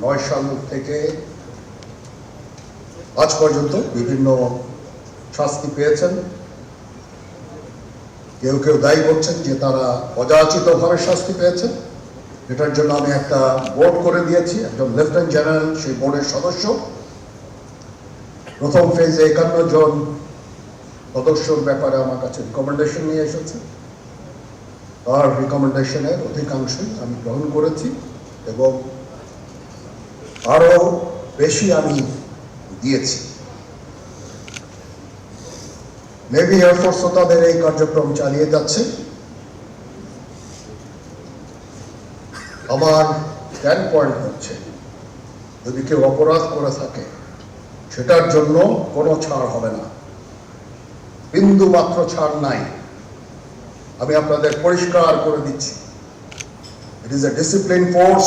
নয় সাল থেকে আজ পর্যন্ত বিভিন্ন শাস্তি পেয়েছেন। কেউ কেউ দায়ী করছেন যে তারা অযাচিতভাবে শাস্তি পেয়েছেন। এটার জন্য আমি একটা বোর্ড করে দিয়েছি, একজন লেফটেন্যান্ট জেনারেল, সেই বোর্ডের সদস্য। প্রথম ফেজে একান্ন জন সদস্যর ব্যাপারে আমার কাছে রিকমেন্ডেশন নিয়ে এসেছে। তার রিকমেন্ডেশনের অধিকাংশই আমি গ্রহণ করেছি এবং আরও বেশি আমি দিয়েছি। নেভি এয়ারফোর্সও তাদের এই কার্যক্রম চালিয়ে যাচ্ছে। আমার স্ট্যান্ড পয়েন্ট হচ্ছে, যদি কেউ অপরাধ করে থাকে, সেটার জন্য কোনো ছাড় হবে না। বিন্দু মাত্র ছাড় নাই। আমি আপনাদের পরিষ্কার করে দিচ্ছি। It is a discipline force